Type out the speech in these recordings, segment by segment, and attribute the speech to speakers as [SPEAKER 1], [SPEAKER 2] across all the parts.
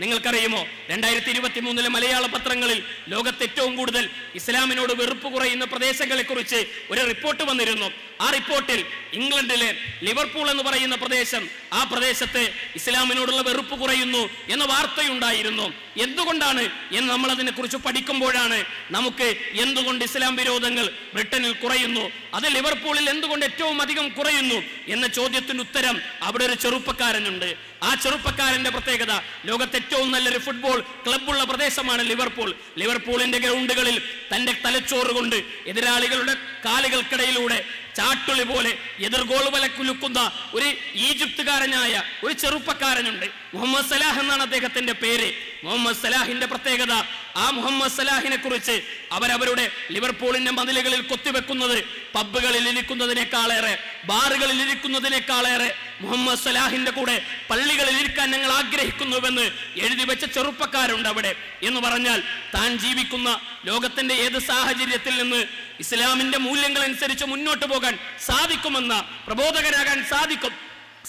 [SPEAKER 1] നിങ്ങൾക്കറിയുമോ? രണ്ടായിരത്തി ഇരുപത്തി മൂന്നിലെ മലയാള പത്രങ്ങളിൽ ലോകത്ത് ഏറ്റവും കൂടുതൽ ഇസ്ലാമിനോട് വെറുപ്പ് കുറയുന്ന പ്രദേശങ്ങളെ കുറിച്ച് ഒരു റിപ്പോർട്ട് വന്നിരുന്നു. ആ റിപ്പോർട്ടിൽ ഇംഗ്ലണ്ടിലെ ലിവർപൂൾ എന്ന് പറയുന്ന പ്രദേശം ആ പ്രദേശത്തെ ഇസ്ലാമിനോടുള്ള വെറുപ്പ് കുറയുന്നു എന്ന വാർത്തയുണ്ടായിരുന്നു. എന്തുകൊണ്ടാണ് എന്ന് നമ്മൾ അതിനെ കുറിച്ച് പഠിക്കുമ്പോഴാണ് നമുക്ക് എന്തുകൊണ്ട് ഇസ്ലാം വിരോധങ്ങൾ ബ്രിട്ടനിൽ കുറയുന്നു? അത് ലിവർപൂളിൽ എന്തുകൊണ്ട് ഏറ്റവും അധികം കുറയുന്നു? എന്ന ചോദ്യത്തിന് ഉത്തരം അവിടെ ഒരു ചെറുപ്പക്കാരനുണ്ട്. ആ ചെറുപ്പക്കാരന്റെ പ്രത്യേകത. ലോകത്തെ ഏറ്റവും നല്ലൊരു ഫുട്ബോൾ ക്ലബുള്ള പ്രദേശമാണ് ലിവർപൂൾ. ലിവർപൂളിന്റെ ഗ്രൗണ്ടുകളിൽ തന്റെ തലച്ചോറ് കൊണ്ട് എതിരാളികളുടെ കാലുകൾക്കിടയിലൂടെ ചാട്ടുളി പോലെ എതിർ ഗോൾ വല കുലുക്കുന്ന ഒരു ഈജിപ്തുകാരനായ ഒരു ചെറുപ്പക്കാരനുണ്ട്. മുഹമ്മദ് സലാഹ് എന്നാണ് അദ്ദേഹത്തിന്റെ പേര്. മുഹമ്മദ് സലാഹിന്റെ പ്രത്യേകത ആ മുഹമ്മദ് സലാഹിനെ കുറിച്ച് അവരവരുടെ ലിവർപൂളിന്റെ മതിലുകളിൽ കൊത്തിവെക്കുന്നത് പബ്ബുകളിൽ ഇരിക്കുന്നതിനേക്കാളേറെ ബാറുകളിൽ ഇരിക്കുന്നതിനേക്കാളേറെ മുഹമ്മദ് സലാഹിന്റെ കൂടെ പള്ളികളിൽ ഇരിക്കാൻ ഞങ്ങൾ ആഗ്രഹിക്കുന്നുവെന്ന് എഴുതി വെച്ച ചെറുപ്പക്കാരുണ്ട് അവിടെ എന്ന് പറഞ്ഞാൽ താൻ ജീവിക്കുന്ന ലോകത്തിന്റെ ഏത് സാഹചര്യത്തിൽ നിന്ന് ഇസ്ലാമിന്റെ മൂല്യങ്ങൾ അനുസരിച്ച് മുന്നോട്ട് പോകാൻ സാധിക്കുമെന്ന പ്രബോധകരാകാൻ സാധിക്കും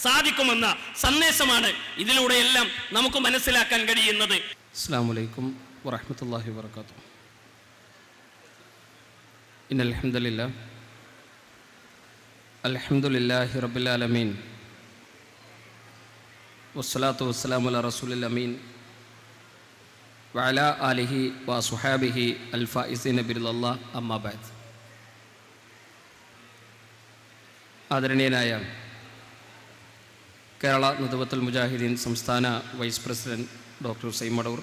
[SPEAKER 1] സാധിക്കുമെന്ന സന്ദേശമാണ് ഇതിലൂടെ എല്ലാം നമുക്ക് മനസ്സിലാക്കാൻ കഴിയുന്നത്.
[SPEAKER 2] അസ്സാം വലൈക്കും വറഹമത്തല്ലാഹി റബുലാലമീൻ വസ്സലാത്തു വസ്സലാമു റസൂൽ അമീൻ. വഅല ആലിഹി വ സുഹാബിഹി അൽഫായിസീൻ നബിറുല്ലാ അമ്മാബാദ് ആദരണീയനായ കേരള നദുവത്തുൽ മുജാഹിദീൻ സംസ്ഥാന വൈസ് പ്രസിഡന്റ് ഡോക്ടർ സൈമടൂർ മടൂർ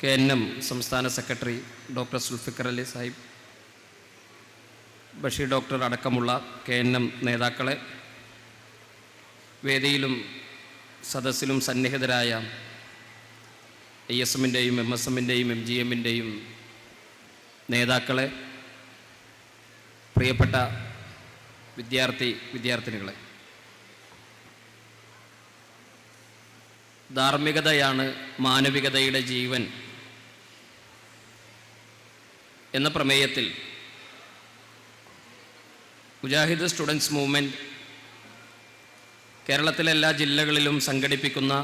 [SPEAKER 2] കെ എൻ എം സംസ്ഥാന secretary doctor Zulfikar Ali Sahib Basheer doctor അടക്കമുള്ള കെ എൻ എം നേതാക്കളെ വേദിയിലും സദസ്സിലും സന്നിഹിതരായ ഐ എസ് എമ്മിന്റെയും എം എസ് എമ്മിന്റെയും എം ജി എമ്മിന്റെയും നേതാക്കളെ പ്രിയപ്പെട്ട വിദ്യാർത്ഥി വിദ്യാർത്ഥിനികളെ. ധാർമ്മികതയാണ് മാനവികതയുടെ ജീവൻ എന്ന പ്രമേയത്തിൽ മുജാഹിദ് സ്റ്റുഡൻസ് മൂവ്മെന്റ് കേരളത്തിലെ എല്ലാ ജില്ലകളിലും സംഘടിപ്പിക്കുന്ന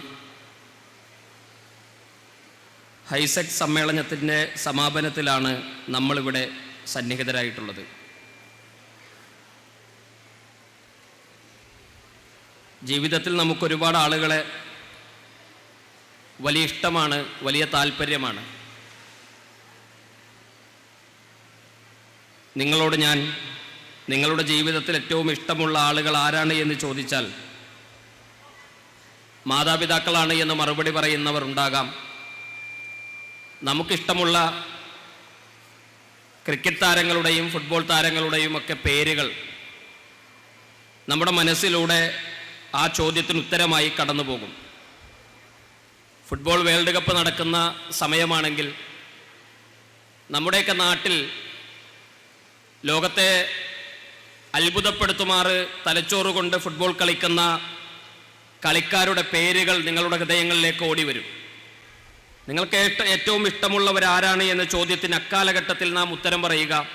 [SPEAKER 2] ഹൈസെക് സമ്മേളനത്തിന്റെ സമാപനത്തിലാണ് നമ്മളിവിടെ സന്നിഹിതരായിട്ടുള്ളത്. ജീവിതത്തിൽ നമുക്കൊരുപാട് ആളുകളെ വലിയ ഇഷ്ടമാണ് വലിയ താല്പര്യമാണ്. നിങ്ങളോട് ഞാൻ നിങ്ങളുടെ ജീവിതത്തിൽ ഏറ്റവും ഇഷ്ടമുള്ള ആളുകൾ ആരാണ് എന്ന് ചോദിച്ചാൽ മാതാപിതാക്കളാണ് എന്ന് മറുപടി പറയുന്നവർ ഉണ്ടാകാം. നമുക്കിഷ്ടമുള്ള ക്രിക്കറ്റ് താരങ്ങളുടെയും ഫുട്ബോൾ താരങ്ങളുടെയും ഒക്കെ പേരുകൾ നമ്മുടെ മനസ്സിലൂടെ ആ ചോദ്യത്തിന് ഉത്തരമായി കടന്നു പോകും ഫുട്ബോൾ വേൾഡ് കപ്പ് നടക്കുന്ന സമയമാണെങ്കിൽ നമ്മുടെയൊക്കെ നാട്ടിൽ ലോകത്തെ അത്ഭുതപ്പെടുത്തുമാറ് തലച്ചോറ് കൊണ്ട് ഫുട്ബോൾ കളിക്കുന്ന കളിക്കാരുടെ പേരുകൾ നിങ്ങളുടെ ഹൃദയങ്ങളിലേക്ക് ഓടി വരും നിങ്ങൾക്ക് ഏറ്റ- ഏറ്റവും ഇഷ്ടമുള്ളവരാരാണ് എന്ന ചോദ്യത്തിന് അക്കാലഘട്ടത്തിൽ നാം ഉത്തരം പറയുക.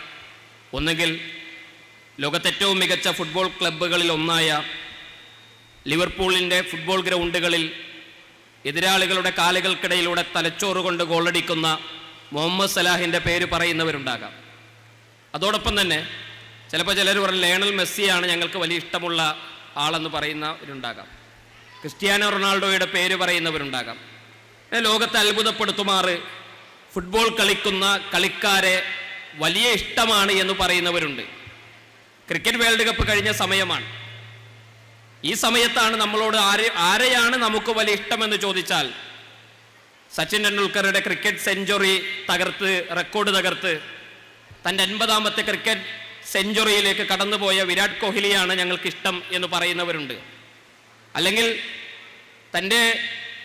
[SPEAKER 2] ഒന്നുകിൽ ലോകത്തേറ്റവും മികച്ച ഫുട്ബോൾ ക്ലബ്ബുകളിൽ ഒന്നായ ലിവർപൂളിന്റെ ഫുട്ബോൾ ഗ്രൗണ്ടുകളിൽ എതിരാളികളുടെ കാലുകൾക്കിടയിലൂടെ തലച്ചോറ് കൊണ്ട് ഗോളടിക്കുന്ന മുഹമ്മദ് സലാഹിന്റെ പേര് പറയുന്നവരുണ്ടാകാം. അതോടൊപ്പം തന്നെ ചിലപ്പോൾ ചിലർ പറയും ലേണൽ മെസ്സിയാണ് ഞങ്ങൾക്ക് വലിയ ഇഷ്ടമുള്ള ആളെന്ന് പറയുന്നവരുണ്ടാകാം. ക്രിസ്ത്യാനോ റൊണാൾഡോയുടെ പേര് പറയുന്നവരുണ്ടാകാം. ലോകത്തെ അത്ഭുതപ്പെടുത്തുമാറ് ഫുട്ബോൾ കളിക്കുന്ന കളിക്കാരെ വലിയ ഇഷ്ടമാണ് എന്ന് പറയുന്നവരുണ്ട്. ക്രിക്കറ്റ് വേൾഡ് കപ്പ് കഴിഞ്ഞ സമയമാണ്. ഈ സമയത്താണ് നമ്മളോട് ആരെ ആരെയാണ് നമുക്ക് വലിയ ഇഷ്ടമെന്ന് ചോദിച്ചാൽ സച്ചിൻ ടെണ്ടുൽക്കറുടെ ക്രിക്കറ്റ് സെഞ്ചുറി തകർത്ത് റെക്കോർഡ് തകർത്ത് തന്റെ അൻപതാമത്തെ ക്രിക്കറ്റ് സെഞ്ചുറിയിലേക്ക് കടന്നുപോയ വിരാട് കോഹ്ലിയാണ് ഞങ്ങൾക്ക് ഇഷ്ടം എന്ന് പറയുന്നവരുണ്ട്. അല്ലെങ്കിൽ തന്റെ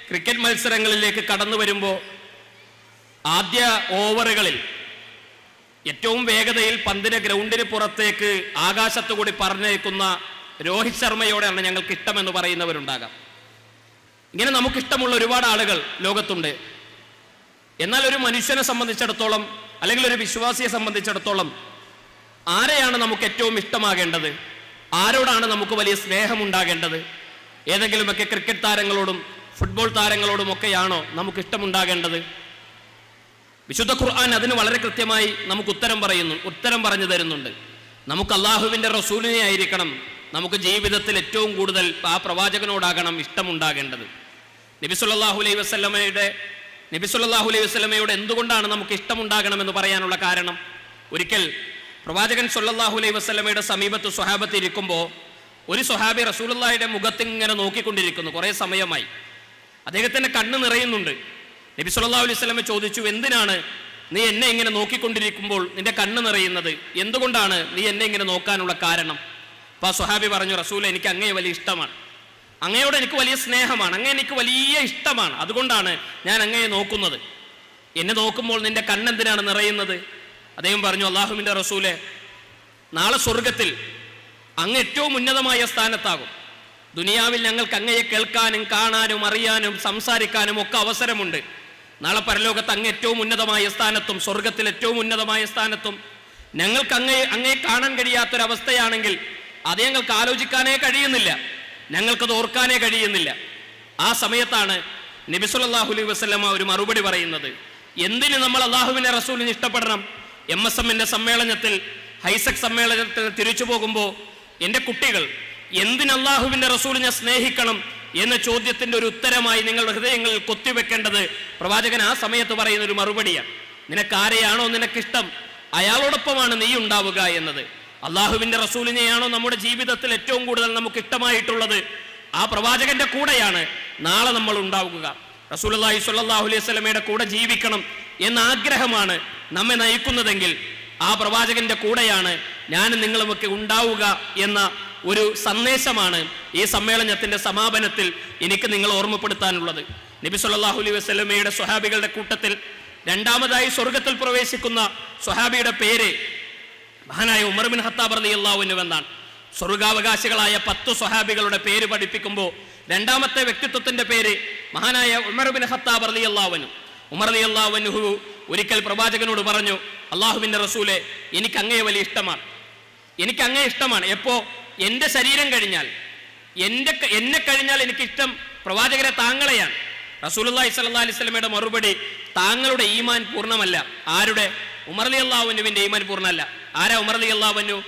[SPEAKER 2] ക്രിക്കറ്റ് മത്സരങ്ങളിലേക്ക് കടന്നു വരുമ്പോൾ ആദ്യ ഓവറുകളിൽ ഏറ്റവും വേഗതയിൽ പന്തിനെ ഗ്രൗണ്ടിന് പുറത്തേക്ക് ആകാശത്തു കൂടി പറഞ്ഞേക്കുന്ന രോഹിത് ശർമ്മയോടെയാണ് ഞങ്ങൾക്ക് ഇഷ്ടമെന്ന് പറയുന്നവരുണ്ടാകാം. ഇങ്ങനെ നമുക്കിഷ്ടമുള്ള ഒരുപാട് ആളുകൾ ലോകത്തുണ്ട്. എന്നാൽ ഒരു മനുഷ്യനെ സംബന്ധിച്ചിടത്തോളം അല്ലെങ്കിൽ ഒരു വിശ്വാസിയെ സംബന്ധിച്ചിടത്തോളം ആരെയാണ് നമുക്ക് ഏറ്റവും ഇഷ്ടമാകേണ്ടത്? ആരോടാണ് നമുക്ക് വലിയ സ്നേഹമുണ്ടാകേണ്ടത്? ഏതെങ്കിലുമൊക്കെ ക്രിക്കറ്റ് താരങ്ങളോടും ഫുട്ബോൾ താരങ്ങളോടുമൊക്കെയാണോ നമുക്ക് ഇഷ്ടമുണ്ടാകേണ്ടത് വിശുദ്ധ ഖുർആൻ അതിന് വളരെ കൃത്യമായി നമുക്ക് ഉത്തരം പറയുന്നു ഉത്തരം പറഞ്ഞു തരുന്നുണ്ട്. നമുക്ക് അള്ളാഹുവിന്റെ റസൂലിനെ ആയിരിക്കണം നമുക്ക് ജീവിതത്തിൽ ഏറ്റവും കൂടുതൽ ആ പ്രവാചകനോടാകണം ഇഷ്ടമുണ്ടാകേണ്ടത്. നബി സല്ലല്ലാഹു അലൈഹി വസല്ലമയുടെ നബി സല്ലല്ലാഹു അലൈഹി വസല്ലമയോട് എന്തുകൊണ്ടാണ് നമുക്ക് ഇഷ്ടമുണ്ടാകണമെന്ന് പറയാനുള്ള കാരണം? ഒരിക്കൽ പ്രവാചകൻ സല്ലല്ലാഹു അലൈഹി വസല്ലമയുടെ സമീപത്ത് സ്വഹാബത്ത് ഇരിക്കുമ്പോൾ ഒരു സ്വഹാബി റസൂലുള്ളാഹിയുടെ മുഖത്ത് ഇങ്ങനെ നോക്കിക്കൊണ്ടിരിക്കുന്നു. കുറേ സമയമായി. അദ്ദേഹത്തിന്റെ കണ്ണ് നിറയുന്നുണ്ട്. നബി സല്ലല്ലാഹു അലൈഹി വസല്ലം ചോദിച്ചു എന്തിനാണ് നീ എന്നെ ഇങ്ങനെ നോക്കിക്കൊണ്ടിരിക്കുമ്പോൾ നിന്റെ കണ്ണ് നിറയുന്നത്? എന്തുകൊണ്ടാണ് നീ എന്നെ ഇങ്ങനെ നോക്കാനുള്ള കാരണം? അപ്പൊ ആ സുഹാബി പറഞ്ഞു റസൂൽ എനിക്ക് അങ്ങയെ വലിയ ഇഷ്ടമാണ്. അങ്ങയോട് എനിക്ക് വലിയ സ്നേഹമാണ്. അങ്ങേ എനിക്ക് വലിയ ഇഷ്ടമാണ്. അതുകൊണ്ടാണ് ഞാൻ അങ്ങയെ നോക്കുന്നത്. എന്നെ നോക്കുമ്പോൾ നിന്റെ കണ്ണെന്തിനാണ് നിറയുന്നത്? അദ്ദേഹം പറഞ്ഞു അള്ളാഹുവിന്റെ റസൂലെ നാളെ സ്വർഗത്തിൽ അങ്ങ് ഏറ്റവും ഉന്നതമായ സ്ഥാനത്താകും. ദുനിയാവിൽ ഞങ്ങൾക്ക് അങ്ങയെ കേൾക്കാനും കാണാനും അറിയാനും സംസാരിക്കാനും ഒക്കെ അവസരമുണ്ട്. നാളെ പരലോകത്ത് അങ്ങ് ഏറ്റവും ഉന്നതമായ സ്ഥാനത്തും സ്വർഗത്തിൽ ഏറ്റവും ഉന്നതമായ സ്ഥാനത്തും ഞങ്ങൾക്ക് അങ്ങയെ അങ്ങയെ കാണാൻ കഴിയാത്തൊരവസ്ഥയാണെങ്കിൽ അത് ഞങ്ങൾക്ക് ആലോചിക്കാനേ കഴിയുന്നില്ല. ഞങ്ങൾക്കത് ഓർക്കാനേ കഴിയുന്നില്ല. ആ സമയത്താണ് നബി സല്ലല്ലാഹു അലൈഹി വസല്ലമ ഒരു മറുപടി പറയുന്നത്. എന്തിന് നമ്മൾ അള്ളാഹുവിനെ റസൂലിന് ഇഷ്ടപ്പെടണം? എം എസ് എമ്മിന്റെ സമ്മേളനത്തിൽ ഹൈസക് സമ്മേളനത്തിൽ തിരിച്ചു പോകുമ്പോൾ എന്റെ കുട്ടികൾ എന്തിന് അള്ളാഹുവിന്റെ റസൂലിനെ സ്നേഹിക്കണം എന്ന ചോദ്യത്തിന്റെ ഒരു ഉത്തരമായി നിങ്ങളുടെ ഹൃദയങ്ങളിൽ കൊത്തിവെക്കേണ്ടത് പ്രവാചകൻ ആ സമയത്ത് പറയുന്ന ഒരു മറുപടിയാണ് നിനക്ക് ആരെയാണോ നിനക്കിഷ്ടം? അയാളോടൊപ്പമാണ് നീ ഉണ്ടാവുക എന്നത്. അള്ളാഹുവിന്റെ റസൂലിനെയാണോ നമ്മുടെ ജീവിതത്തിൽ ഏറ്റവും കൂടുതൽ നമുക്ക് ഇഷ്ടമായിട്ടുള്ളത് ആ പ്രവാചകന്റെ കൂടെയാണ് നാളെ നമ്മൾ ഉണ്ടാവുക. റസൂലി സ്വല്ലല്ലാഹു അലൈഹി സ്വലമയുടെ കൂടെ ജീവിക്കണം എന്ന ആഗ്രഹമാണ് നമ്മെ നയിക്കുന്നതെങ്കിൽ ആ പ്രവാചകന്റെ കൂടെയാണ് ഞാനും നിങ്ങളുമൊക്കെ ഉണ്ടാവുക എന്ന ഒരു സന്ദേശമാണ് ഈ സമ്മേളനത്തിന്റെ സമാപനത്തിൽ എനിക്ക് നിങ്ങൾ ഓർമ്മപ്പെടുത്താനുള്ളത്. നബി സല്ലല്ലാഹു അലൈ വസ്ലമയുടെ സ്വഹാബികളുടെ കൂട്ടത്തിൽ രണ്ടാമതായി സ്വർഗത്തിൽ പ്രവേശിക്കുന്ന സ്വഹാബിയുടെ പേര് മഹാനായ ഉമർ ബിൻ ഹത്താബ് അൻഹു എന്നാണ്. സ്വർഗാവകാശികളായ പത്ത് സ്വഹാബികളുടെ പേര് പഠിപ്പിക്കുമ്പോൾ രണ്ടാമത്തെ വ്യക്തിത്വത്തിന്റെ പേര് മഹാനായ ഉമർ ബിൻ ഹത്താബ് റളിയല്ലാഹു അൻഹു. ഉമർ അലി അൻഹു ഒരിക്കൽ പ്രവാചകനോട് പറഞ്ഞു അള്ളാഹുവിന്റെ റസൂലെ എനിക്ക് അങ്ങേ വലിയ ഇഷ്ടമാണ്. എനിക്ക് അങ്ങേ ഇഷ്ടമാണ്. എപ്പോ? എന്റെ ശരീരം കഴിഞ്ഞാൽ. എന്റെ എന്നെ കഴിഞ്ഞാൽ എനിക്ക് ഇഷ്ടം പ്രവാചകരെ താങ്കളെയാണ്. റസൂലുള്ളാഹി സ്വല്ലല്ലാഹി അലൈഹി സ്വലമയുടെ മറുപടി താങ്കളുടെ ഈമാൻ പൂർണമല്ല. ആരുടെ? ഉമർ അലി അള്ളാഹുവിന്റെ ഈമാൻ പൂർണമല്ല. ആരാ ഉമർ അലി അള്ളാഹുവിനു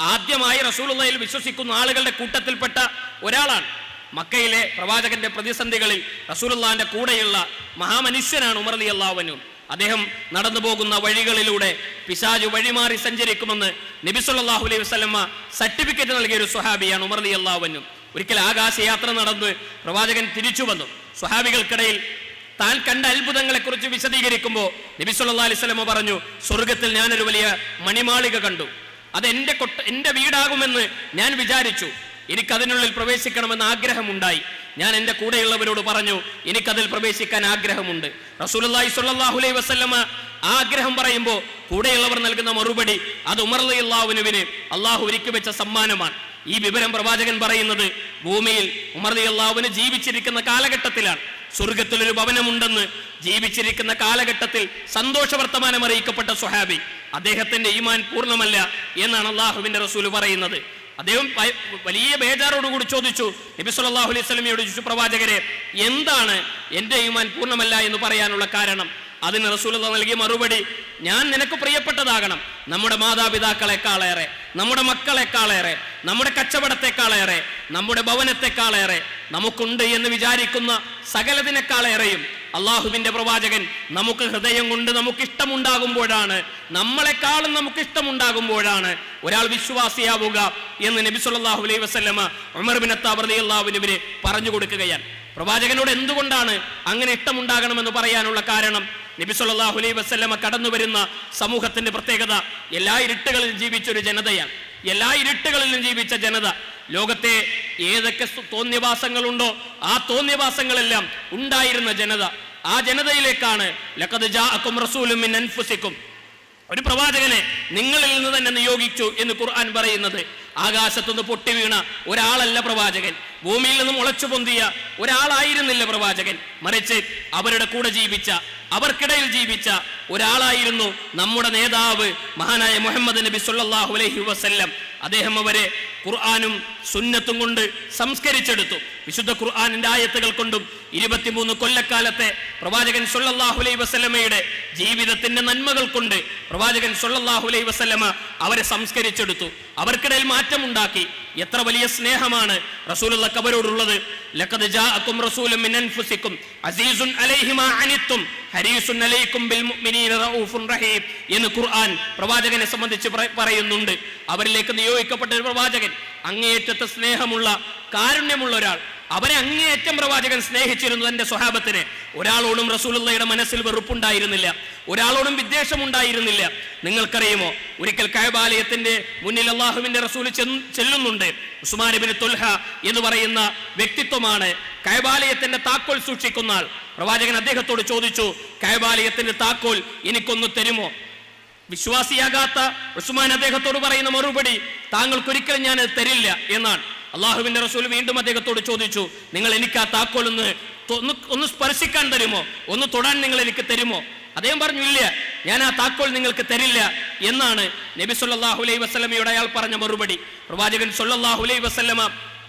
[SPEAKER 2] ആദ്യമായി റസൂലുള്ളാഹിൽ വിശ്വസിക്കുന്ന ആളുകളുടെ കൂട്ടത്തിൽപ്പെട്ട ഒരാളാണ്. മക്കയിലെ പ്രവാചകന്റെ പ്രതിസന്ധികളിൽ റസൂലുള്ളാന്റെ കൂടെയുള്ള മഹാമനുഷ്യനാണ് ഉമർ അലി അള്ളാഹുവിനു അദ്ദേഹം നടന്നു പോകുന്ന വഴികളിലൂടെ പിശാജ് വഴിമാറി സഞ്ചരിക്കുമെന്ന് നബി സല്ലല്ലാഹു അലൈഹി വസല്ലമ സർട്ടിഫിക്കറ്റ് നൽകിയ ഒരു സ്വഹാബിയാണ് ഉമർ അലി ഒരിക്കൽ ആകാശയാത്ര നടന്ന് പ്രവാചകൻ തിരിച്ചു വന്നു. സ്വഹാബികൾക്കിടയിൽ താൻ കണ്ട അത്ഭുതങ്ങളെ കുറിച്ച് വിശദീകരിക്കുമ്പോൾ നബി സല്ലല്ലാഹു അലൈഹി വസല്ലമ പറഞ്ഞു സ്വർഗത്തിൽ ഞാനൊരു വലിയ മണിമാളിക കണ്ടു. അത് എന്റെ കൊട്ട എന്റെ വീടാകുമെന്ന് ഞാൻ വിചാരിച്ചു. എനിക്കതിനുള്ളിൽ പ്രവേശിക്കണമെന്ന് ആഗ്രഹമുണ്ടായി. ഞാൻ എന്റെ കൂടെയുള്ളവരോട് പറഞ്ഞു എനിക്കതിൽ പ്രവേശിക്കാൻ ആഗ്രഹമുണ്ട്. റസൂലുള്ളാഹി സ്വല്ലല്ലാഹു അലൈഹി വസല്ലമ ആഗ്രഹം പറയുമ്പോൾ കൂടെയുള്ളവർ നൽകുന്ന മറുപടി അത് ഉമർ അള്ളാഹുനുവിന് അള്ളാഹു ഒരുക്കി വെച്ച സമ്മാനമാണ്. ഈ വിവരം പ്രവാചകൻ പറയുന്നത് ഭൂമിയിൽ ഉമർ അള്ളാഹുവിന് ജീവിച്ചിരിക്കുന്ന കാലഘട്ടത്തിലാണ്. സ്വർഗത്തിൽ ഒരു ഭവനമുണ്ടെന്ന് ജീവിച്ചിരിക്കുന്ന കാലഘട്ടത്തിൽ സന്തോഷ വർത്തമാനം അറിയിക്കപ്പെട്ട സുഹാബി അദ്ദേഹത്തിന്റെ ഈമാൻ പൂർണമല്ല എന്നാണ് അള്ളാഹുവിന്റെ റസൂൽ പറയുന്നത്. അദ്ദേഹം വലിയ ബേജാറോടുകൂടി ചോദിച്ചു നബി സല്ലല്ലാഹു അലൈഹി സ്വലമിയോട് ചോദിച്ചു പ്രവാചകരെ എന്താണ് എന്റെ ഈമാൻ പൂർണമല്ല എന്ന് പറയാനുള്ള കാരണം? അതിന് റസൂലത നൽകിയ മറുപടി ഞാൻ നിനക്ക് പ്രിയപ്പെട്ടതാകണം. നമ്മുടെ മാതാപിതാക്കളെക്കാളേറെ നമ്മുടെ മക്കളെക്കാളേറെ നമ്മുടെ കച്ചവടത്തെക്കാളേറെ നമ്മുടെ ഭവനത്തെക്കാളേറെ നമുക്കുണ്ട് എന്ന് വിചാരിക്കുന്ന സകലതിനേക്കാളേറെയും അള്ളാഹുവിന്റെ പ്രവാചകൻ നമുക്ക് ഹൃദയം കൊണ്ട് നമുക്ക് ഇഷ്ടമുണ്ടാകുമ്പോഴാണ് നമ്മളെക്കാളും നമുക്ക് ഇഷ്ടമുണ്ടാകുമ്പോഴാണ് ഒരാൾ വിശ്വാസിയാവുക എന്ന് നബി സല്ലല്ലാഹു അലൈഹി വസ്ലമ ഉമർ ബിൻ അത്താബ് റളിയല്ലാഹുവിന് പറഞ്ഞു കൊടുക്കുകയാണ്. പ്രവാചകനോട് എന്തുകൊണ്ടാണ് അങ്ങനെ ഇഷ്ടമുണ്ടാകണമെന്ന് പറയാനുള്ള കാരണം? നബി സല്ലല്ലാഹു അലൈഹി വസ്ലമ കടന്നു വരുന്ന സമൂഹത്തിന്റെ പ്രത്യേകത എല്ലാ ഇരുട്ടുകളിലും ജീവിച്ച ഒരു ജനതയാണ്. എല്ലാ ഇരുട്ടുകളിലും ജീവിച്ച ജനത. ലോകത്തെ ഏതൊക്കെ തോന്നിയവാസങ്ങളുണ്ടോ ആ തോന്നിയവാസങ്ങളെല്ലാം ഉണ്ടായിരുന്ന ജനത. ആ ജനതയിലേക്കാണ് റസൂലും മിൻ അൻഫുസിക്കും. ഒരു പ്രവാചകനെ നിങ്ങളിൽ നിന്ന് തന്നെ നിയോഗിച്ചു എന്ന് ഖുർആൻ പറയുന്നത്. ആകാശത്തുനിന്ന് പൊട്ടി വീണ ഒരാളല്ല പ്രവാചകൻ. ഭൂമിയിൽ നിന്ന് മുളച്ചു പൊന്തിയ ഒരാളായിരുന്നില്ല പ്രവാചകൻ. മറിച്ച് അവരുടെ കൂടെ ജീവിച്ച അവർക്കിടയിൽ ജീവിച്ച ഒരാളായിരുന്നു നമ്മുടെ നേതാവ് മഹാനായ മുഹമ്മദ് നബി സല്ലാഹു അലൈഹി വസല്ലം.
[SPEAKER 1] അദ്ദേഹം അവരെ ഖുർആാനും സുന്നത്തും കൊണ്ട് സംസ്കരിച്ചെടുത്തു. വിശുദ്ധ ഖുർആാനിന്റെ ആയത്തുകൾ കൊണ്ടും ഇരുപത്തിമൂന്ന് കൊല്ലക്കാലത്തെ പ്രവാചകൻ സൊല്ലാഹു അലൈ വസ്ലമയുടെ ജീവിതത്തിന്റെ നന്മകൾ കൊണ്ട് പ്രവാചകൻ സൊല്ലാഹു അലൈ വസ്ലമ അവരെ സംസ്കരിച്ചെടുത്തു. അവർക്കിടയിൽ മാറ്റമുണ്ടാക്കി. എത്ര വലിയ സ്നേഹമാണ് റസൂലുള്ളക്ക് അവരോടുള്ളത് ലഖദ് ജാഅക്കും റസൂലും മിൻ അൻഫുസിക്കും അസീസുൻ അലൈഹി മാ അനിത്തും ഹരീസുൻ അലൈക്കും ബിൽ എന്ന് ഖുർആൻ പ്രവാചകനെ സംബന്ധിച്ച് പറയുന്നുണ്ട്. അവരിലേക്ക് നിയോഗിക്കപ്പെട്ട ഒരു പ്രവാചകൻ അങ്ങേയറ്റത്തെ സ്നേഹമുള്ള കാരുണ്യമുള്ള ഒരാൾ. അവരെ അങ്ങേയറ്റം പ്രവാചകൻ സ്നേഹിച്ചിരുന്നു തന്റെ സ്വഹാബത്തിനെ. ഒരാളോടും റസൂലുള്ളയുടെ മനസ്സിൽ വെറുപ്പുണ്ടായിരുന്നില്ല. ഒരാളോടും വിദ്വേഷം ഉണ്ടായിരുന്നില്ല നിങ്ങൾക്കറിയുമോ? ഒരിക്കൽ കഴബാലയത്തിന്റെ മുന്നിൽ അള്ളാഹുവിന്റെ റസൂൽ ചെല്ലുന്നുണ്ട്. ഉസ്മാൻ ബിൻ തുൽഹ എന്ന് പറയുന്ന വ്യക്തിത്വമാണ് കഴബാലയത്തിന്റെ താക്കോൽ സൂക്ഷിക്കുന്ന ആൾ. പ്രവാചകൻ അദ്ദേഹത്തോട് ചോദിച്ചു കഴബാലയത്തിന്റെ താക്കോൽ എനിക്കൊന്ന് തരുമോ? വിശ്വാസിയാകാത്ത ഉസ്മാൻ അദ്ദേഹത്തോട് പറയുന്ന മറുപടി താങ്കൾക്കൊരിക്കലും ഞാൻ തരില്ല എന്നാണ്. അള്ളാഹുവിന്റെ റസൂൽ വീണ്ടും അദ്ദേഹത്തോട് ചോദിച്ചു നിങ്ങൾ എനിക്ക് ആ താക്കോൽ ഒന്ന് ഒന്ന് സ്പർശിക്കാൻ തരുമോ? ഒന്ന് തൊടാൻ നിങ്ങൾ എനിക്ക് തരുമോ? അദ്ദേഹം പറഞ്ഞു ഇല്ല ഞാൻ ആ താക്കോൽ നിങ്ങൾക്ക് തരില്ല എന്നാണ് നബി സല്ലാഹു അലൈഹി വസ്ലമയുടെ അയാൾ പറഞ്ഞ മറുപടി. പ്രവാചകൻ സല്ലല്ലാഹു അലൈഹി വസല്ലമ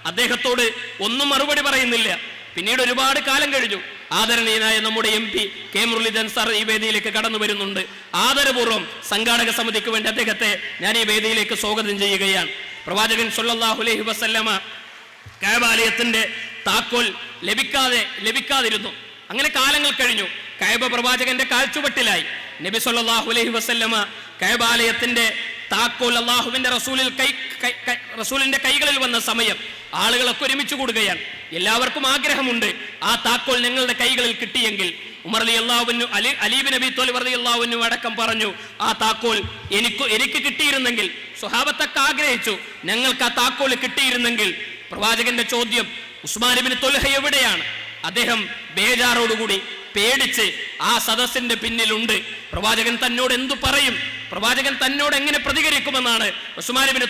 [SPEAKER 1] അദ്ദേഹത്തോട് ഒന്നും മറുപടി പറയുന്നില്ല. പിന്നീട് ഒരുപാട് കാലം കഴിഞ്ഞു. ആദരണീയനായ നമ്മുടെ M P K Muraleedharan sir ഈ വേദിയിലേക്ക് കടന്നു വരുന്നുണ്ട്. ആദരപൂർവം സംഘാടക സമിതിക്ക് വേണ്ടി അദ്ദേഹത്തെ ഞാൻ ഈ വേദിയിലേക്ക് സ്വാഗതം ചെയ്യുകയാണ്. പ്രവാചകൻ സല്ലല്ലാഹു അലൈഹി വസല്ലമ താക്കോൽ ലഭിക്കാതെ ലഭിക്കാതിരുന്നു. അങ്ങനെ കാലങ്ങൾ കഴിഞ്ഞു. കഴബ പ്രവാചകന്റെ കാൽച്ചുവട്ടിലായി. നബി സല്ലല്ലാഹു അലൈഹി വസല്ലമ താക്കോൽ അള്ളാഹുവിന്റെ റസൂലിൽ കൈ- റസൂലിന്റെ കൈകളിൽ വന്ന സമയം ആളുകളൊക്കെ ഒരുമിച്ച് കൂടുകയാണ്. എല്ലാവർക്കും ആഗ്രഹമുണ്ട്. ആ താക്കോൽ ഞങ്ങളുടെ കൈകളിൽ കിട്ടിയെങ്കിൽ ഉമർ അലി അള്ളാഹുവിനു അലി അലീബ് നബി തോലിബ് അലി അള്ളാഹുവിനു അടക്കം പറഞ്ഞു ആ താക്കോൽ എനിക്ക് എനിക്ക് കിട്ടിയിരുന്നെങ്കിൽ സ്വഹാബത്തൊക്കെ ആഗ്രഹിച്ചു ഞങ്ങൾക്ക് ആ താക്കോൽ കിട്ടിയിരുന്നെങ്കിൽ പ്രവാചകന്റെ ചോദ്യം ഉസ്മാനിബിന് തൊൽഹ എവിടെയാണ്? അദ്ദേഹം ബേജാറോടുകൂടി പേടിച്ച് ആ സദസ്സിന്റെ പിന്നിലുണ്ട്. പ്രവാചകൻ തന്നോട് എന്തു പറയും? പ്രവാചകൻ തന്നോട് എങ്ങനെ പ്രതികരിക്കുമെന്നാണ് ഉസ്മാനിബിന്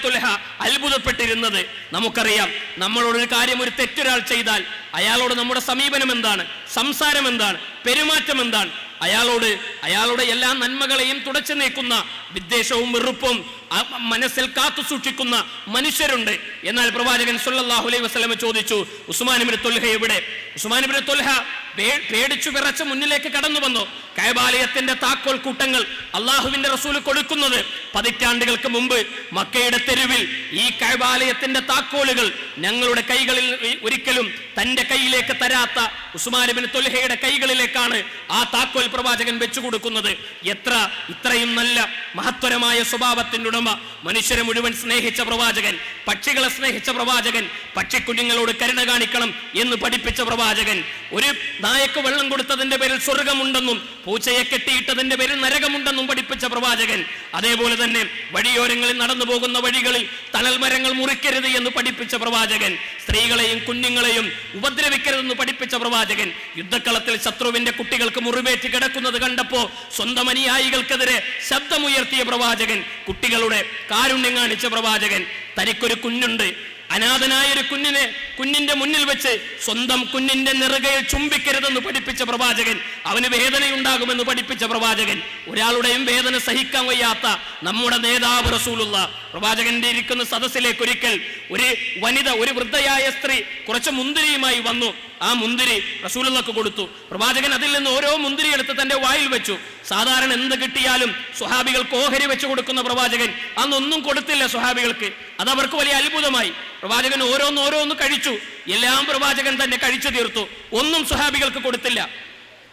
[SPEAKER 1] അത്ഭുതപ്പെട്ടിരുന്നത്. നമുക്കറിയാം നമ്മളോട് ഒരു കാര്യം ഒരു തെറ്റൊരാൾ ചെയ്താൽ അയാളോട് നമ്മുടെ സമീപനം എന്താണ്? സംസാരം എന്താണ്? പെരുമാറ്റം എന്താണ്? അയാളോട് അയാളുടെ എല്ലാ നന്മകളെയും തുടച്ചു നീക്കുന്ന വിദ്വേഷവും വെറുപ്പും മനസ്സിൽ കാത്തു സൂക്ഷിക്കുന്ന മനുഷ്യരുണ്ട്. എന്നാൽ പ്രവാചകൻ സല്ലല്ലാഹു അലൈഹി വസ്ലമ ചോദിച്ചു ഉസ്മാൻ തൊൽഹ എവിടെ? ഉസ്മാനിബിൻ തൊൽഹ പേടിച്ചു വിറച്ച് മുന്നിലേക്ക് കടന്നു വന്നു കൈബാലയത്തിന്റെ താക്കോൽ കൂട്ടങ്ങൾ അള്ളാഹുവിന്റെ റസൂൽ കൊടുക്കുന്നത് പതിറ്റാണ്ടുകൾക്ക് മുമ്പ് മക്കയുടെ തെരുവിൽ ഈ കൈബാലയത്തിന്റെ താക്കോലുകൾ ഞങ്ങളുടെ കൈകളിൽ ഒരിക്കലും തന്റെ കയ്യിലേക്ക് തരാത്ത ഉസ്മാനിബിൻ തൊൽഹയുടെ കൈകളിലേക്കാണ് ആ താക്കോൽ പ്രവാചകൻ വെച്ചു കൊടുക്കുന്നത് എത്ര ഇത്രയും നല്ല മഹത്വരമായ സ്വഭാവത്തിന്റെ ഉടമ മനുഷ്യരെ മുഴുവൻ സ്നേഹിച്ച പ്രവാചകൻ പക്ഷികളെ സ്നേഹിച്ച പ്രവാചകൻ പക്ഷിക്കുഞ്ഞുങ്ങളോട് കരുണ കാണിക്കണം എന്ന് പഠിപ്പിച്ച പ്രവാചകൻ. ഒരു നായക്ക് വെള്ളം കൊടുത്തതിന്റെ പേരിൽ സ്വർഗമുണ്ടെന്നും പൂച്ചയെ കെട്ടിയിട്ടതിന്റെ പേരിൽ നരകമുണ്ടെന്നും പഠിപ്പിച്ച പ്രവാചകൻ. അതേപോലെ തന്നെ വഴിയോരങ്ങളിൽ നടന്നു പോകുന്ന വഴികളിൽ തണൽമരങ്ങൾ മുറിക്കരുത് എന്ന് പഠിപ്പിച്ച പ്രവാചകൻ. സ്ത്രീകളെയും കുഞ്ഞുങ്ങളെയും ഉപദ്രവിക്കരുതെന്ന് പഠിപ്പിച്ച പ്രവാചകൻ. യുദ്ധക്കളത്തിൽ ശത്രുവിന്റെ കുട്ടികൾക്ക് മുറിവേറ്റ് കിടക്കുന്നത് കണ്ടപ്പോ സ്വന്തം അനുയായികൾക്കെതിരെ ശബ്ദമുയർത്തിയ പ്രവാചകൻ കുട്ടികളുടെ കാരുണ്യം കാണിച്ച പ്രവാചകൻ തനിക്കൊരു കുഞ്ഞുണ്ട്. അനാഥനായ ഒരു കുഞ്ഞിനെ കുഞ്ഞിന്റെ മുന്നിൽ വെച്ച് സ്വന്തം കുഞ്ഞിന്റെ നെറുകയിൽ ചുംബിക്കരുതെന്ന് പഠിപ്പിച്ച പ്രവാചകൻ അവന് വേദനയുണ്ടാകുമെന്ന് പഠിപ്പിച്ച പ്രവാചകൻ ഒരാളുടെയും വേദന സഹിക്കാൻ വയ്യാത്ത നമ്മുടെ നേതാവ് റസൂലുള്ള. പ്രവാചകന്റെ ഇരിക്കുന്ന സദസ്സിലേക്ക് ഒരിക്കൽ ഒരു വനിത ഒരു വൃദ്ധയായ സ്ത്രീ കുറച്ച് മുന്തിരിയുമായി വന്നു. ആ മുന്തിരി റസൂലുള്ളക്ക് കൊടുത്തു. പ്രവാചകൻ അതിൽ നിന്ന് ഓരോ മുന്തിരി എടുത്ത് തന്റെ വായിൽ വെച്ചു. സാധാരണ എന്ത് കിട്ടിയാലും സ്വഹാബികൾക്ക് ഓഹരി വെച്ചു കൊടുക്കുന്ന പ്രവാചകൻ അന്നൊന്നും കൊടുത്തില്ല സ്വഹാബികൾക്ക്. അത് അവർക്ക് വലിയ അത്ഭുതമായി. പ്രവാചകൻ ഓരോന്ന് ഓരോന്ന് കഴിച്ചു. എല്ലാം പ്രവാചകൻ തന്നെ കഴിച്ചു തീർത്തു. ഒന്നും സ്വഹാബികൾക്ക് കൊടുത്തില്ല.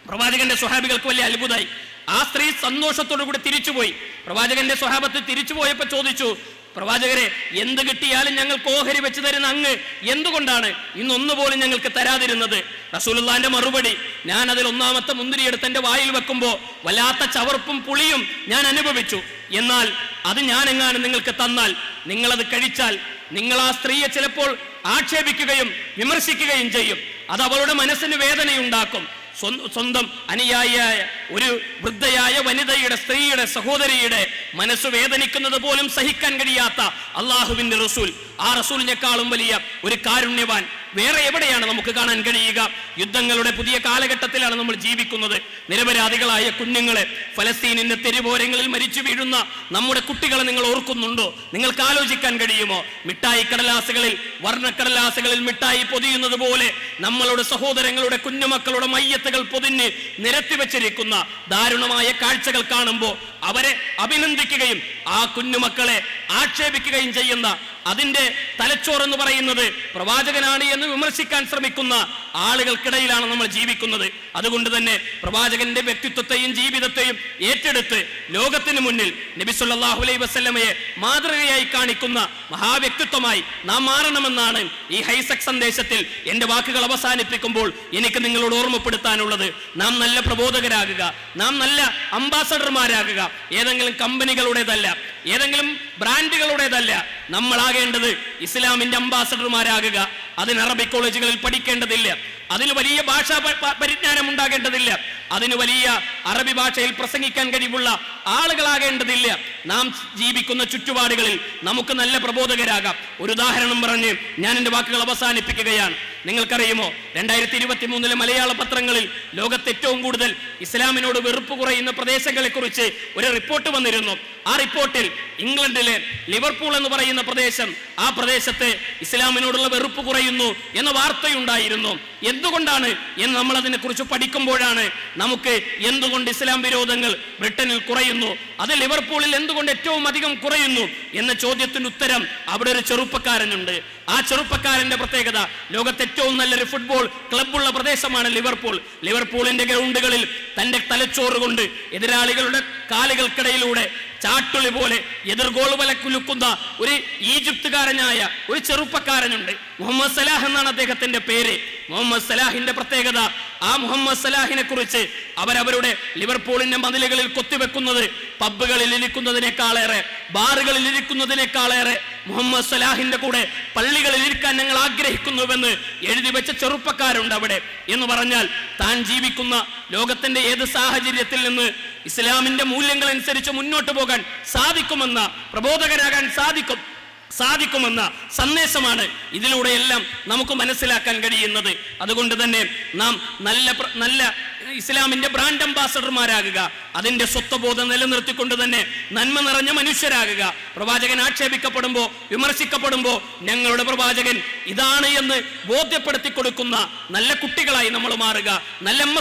[SPEAKER 1] പ്രവാചകന്റെ സ്വഹാബികൾക്ക് വലിയ അത്ഭുതമായി. ആ സ്ത്രീ സന്തോഷത്തോടു കൂടി തിരിച്ചുപോയി. പ്രവാചകന്റെ സ്വഹാബത്ത് തിരിച്ചുപോയപ്പോ ചോദിച്ചു പ്രവാചകരെ എന്ത് കിട്ടിയാലും ഞങ്ങൾ കോഹരി വെച്ച് തരുന്ന അങ്ങ് എന്തുകൊണ്ടാണ് ഇന്നൊന്നുപോലും ഞങ്ങൾക്ക് തരാതിരുന്നത്? റസൂലുള്ളാന്റെ മറുപടി ഞാൻ അതിൽ ഒന്നാമത്തെ മുന്തിരി എടുത്ത് വായിൽ വെക്കുമ്പോ വല്ലാത്ത ചവർപ്പും പുളിയും ഞാൻ അനുഭവിച്ചു. എന്നാൽ അത് ഞാൻ എങ്ങാനും നിങ്ങൾക്ക് തന്നാൽ നിങ്ങളത് കഴിച്ചാൽ നിങ്ങൾ ആ സ്ത്രീയെ ചിലപ്പോൾ ആക്ഷേപിക്കുകയും വിമർശിക്കുകയും ചെയ്യും. അത് അവളുടെ മനസ്സിന് വേദനയുണ്ടാക്കും. സ്വന്തം അനുയായിയായ ഒരു വൃദ്ധയായ വനിതയുടെ സ്ത്രീയുടെ സഹോദരിയുടെ മനസ്സ് വേദനിക്കുന്നത് പോലും സഹിക്കാൻ കഴിയാത്ത അള്ളാഹുവിന്റെ റസൂൽ ആ റസൂലിനേക്കാളും വലിയ ഒരു കാരുണ്യവാൻ വേറെ എവിടെയാണ് നമുക്ക് കാണാൻ കഴിയുക? യുദ്ധങ്ങളുടെ പുതിയ കാലഘട്ടത്തിലാണ് നമ്മൾ ജീവിക്കുന്നത്. നിരപരാധികളായ കുഞ്ഞുങ്ങളെ ഫലസ്തീനിന്റെ തെരുവോരങ്ങളിൽ മരിച്ചു വീഴുന്ന നമ്മുടെ കുട്ടികളെ നിങ്ങൾ ഓർക്കുന്നുണ്ടോ? നിങ്ങൾക്ക് ആലോചിക്കാൻ കഴിയുമോ? മിഠായി കടലാസുകളിൽ വർണക്കടലാസുകളിൽ മിഠായി പൊതിയുന്നത് പോലെ നമ്മളുടെ സഹോദരങ്ങളുടെ കുഞ്ഞുമക്കളുടെ മയ്യത്തുകൾ പൊതിഞ്ഞ് നിരത്തി വെച്ചിരിക്കുന്ന ദാരുണമായ കാഴ്ചകൾ കാണുമ്പോൾ അവരെ അഭിനന്ദിക്കുകയും ആ കുഞ്ഞുമക്കളെ ആക്ഷേപിക്കുകയും ചെയ്യുന്ന അതിന്റെ തലച്ചോറെന്ന് പറയുന്നത് പ്രവാചകനാണ് എന്ന് വിമർശിക്കാൻ ശ്രമിക്കുന്ന ആളുകൾക്കിടയിലാണ് നമ്മൾ ജീവിക്കുന്നത്. അതുകൊണ്ട് തന്നെ പ്രവാചകന്റെ വ്യക്തിത്വത്തെയും ജീവിതത്തെയും ഏറ്റെടുത്ത് ലോകത്തിന് മുന്നിൽ നബി സല്ലല്ലാഹു അലൈഹി വസല്ലമയെ മാതൃകയായി കാണിക്കുന്ന മഹാവ്യക്തിത്വമായി നാം മാറണമെന്നാണ് ഈ ഹൈസെക് സന്ദേശത്തിൽ എന്റെ വാക്കുകൾ അവസാനിപ്പിക്കുമ്പോൾ എനിക്ക് നിങ്ങളോട് ഓർമ്മപ്പെടുത്താനുള്ളത്. നാം നല്ല പ്രബോധകരാകുക നാം നല്ല അംബാസഡർമാരാകുക. ഏതെങ്കിലും കമ്പനികളുടേതല്ല ഏതെങ്കിലും ബ്രാൻഡുകളുടേതല്ല നമ്മളാകേണ്ടത്. ഇസ്ലാമിന്റെ അംബാസഡർമാരാകുക. അതിന് അറബിക് കോളേജുകളിൽ പഠിക്കേണ്ടതില്ല. അതിന് വലിയ ഭാഷാ പരിജ്ഞാനം ഉണ്ടാകേണ്ടതില്ല. അതിന് വലിയ അറബി ഭാഷയിൽ പ്രസംഗിക്കാൻ കഴിവുള്ള ആളുകളാകേണ്ടതില്ല. നാം ജീവിക്കുന്ന ചുറ്റുപാടുകളിൽ നമുക്ക് നല്ല പ്രബോധകരാകാം. ഒരു ഉദാഹരണം പറഞ്ഞ് ഞാൻ എന്റെ വാക്കുകൾ അവസാനിപ്പിക്കുകയാണ്. നിങ്ങൾക്കറിയുമോ? രണ്ടായിരത്തി ഇരുപത്തി മൂന്നിലെ മലയാള പത്രങ്ങളിൽ ലോകത്ത് ഏറ്റവും കൂടുതൽ ഇസ്ലാമിനോട് വെറുപ്പ് കുറയുന്ന പ്രദേശങ്ങളെ കുറിച്ച് ഒരു റിപ്പോർട്ട് വന്നിരുന്നു. ആ റിപ്പോർട്ടിൽ ഇംഗ്ലണ്ടിലെ ലിവർപൂൾ എന്ന് പറയുന്ന പ്രദേശം ആ പ്രദേശത്തെ ഇസ്ലാമിനോടുള്ള വെറുപ്പ് കുറയുന്നു എന്ന വാർത്തയുണ്ടായിരുന്നു. എന്തുകൊണ്ടാണ് എന്ന് നമ്മൾ അതിനെ കുറിച്ച് പഠിക്കുമ്പോഴാണ് നമുക്ക് എന്തുകൊണ്ട് ഇസ്ലാം വിരോധങ്ങൾ ബ്രിട്ടനിൽ കുറയുന്നു അത് ലിവർപൂളിൽ എന്തുകൊണ്ട് ഏറ്റവും അധികം കുറയുന്നു എന്ന ചോദ്യത്തിന് ഉത്തരം അവിടെ ഒരു ചെറുപ്പക്കാരനുണ്ട്. ആ ചെറുപ്പക്കാരന്റെ പ്രത്യേകത. ലോകത്തെ ഏറ്റവും നല്ലൊരു ഫുട്ബോൾ ക്ലബുള്ള പ്രദേശമാണ് ലിവർപൂൾ. ലിവർപൂളിന്റെ ഗ്രൗണ്ടുകളിൽ തന്റെ തലച്ചോറ് കൊണ്ട് എതിരാളികളുടെ കാലുകൾക്കിടയിലൂടെ ചാട്ടുളി പോലെ എതിർ ഗോൾ വല കുലുക്കുന്ന ഒരു ഈജിപ്തുകാരനായ ഒരു ചെറുപ്പക്കാരനുണ്ട്. മുഹമ്മദ് സലാഹ് എന്നാണ് അദ്ദേഹത്തിന്റെ പേര്. മുഹമ്മദ് സലാഹിന്റെ പ്രത്യേകത. ആ മുഹമ്മദ് സലാഹിനെ കുറിച്ച് അവരവരുടെ ലിവർപൂളിന്റെ മതിലുകളിൽ കൊത്തിവെക്കുന്നത് പബ്ബുകളിൽ ഇരിക്കുന്നതിനേക്കാളേറെ ബാറുകളിൽ ഇരിക്കുന്നതിനേക്കാളേറെ മുഹമ്മദ് സലാഹിന്റെ കൂടെ പള്ളികളിൽ ഇരിക്കാൻ ഞങ്ങൾ ആഗ്രഹിക്കുന്നുവെന്ന് എഴുതി വെച്ച ചെറുപ്പക്കാരുണ്ട് അവിടെ എന്ന് പറഞ്ഞാൽ താൻ ജീവിക്കുന്ന ലോകത്തിന്റെ ഏത് സാഹചര്യത്തിൽ നിന്ന് ഇസ്ലാമിന്റെ മൂല്യങ്ങൾ അനുസരിച്ച് മുന്നോട്ട് പോകാൻ സാധിക്കുമെന്ന പ്രബോധകരാകാൻ സാധിക്കും. സാധിക്കുമെന്ന സന്ദേശമാണ് ഇതിലൂടെയെല്ലാം നമുക്ക് മനസ്സിലാക്കാൻ കഴിയുന്നത്. അതുകൊണ്ട് തന്നെ നാം നല്ല നല്ല ഇസ്ലാമിന്റെ ബ്രാൻഡ് അംബാസഡർമാരാകുക അതിന്റെ സ്വത്വബോധം നിലനിർത്തിക്കൊണ്ട് തന്നെ നന്മ നിറഞ്ഞ മനുഷ്യരാകുക. പ്രവാചകൻ ആക്ഷേപിക്കപ്പെടുമ്പോ വിമർശിക്കപ്പെടുമ്പോ ഞങ്ങളുടെ പ്രവാചകൻ ഇതാണ് എന്ന് ബോധ്യപ്പെടുത്തി കൊടുക്കുന്ന നല്ല കുട്ടികളായി നമ്മൾ മാറുക. നല്ല എം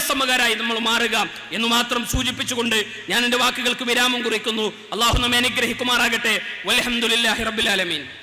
[SPEAKER 1] നമ്മൾ മാറുക എന്ന് മാത്രം സൂചിപ്പിച്ചുകൊണ്ട് ഞാൻ എന്റെ വാക്കുകൾക്ക് വിരാമം കുറിക്കുന്നു. അള്ളാഹു നമ്മെ അനുഗ്രഹിക്കുമാറാകട്ടെ. വലഹമുല്ലാഹി റബ്ബുലാലമീൻ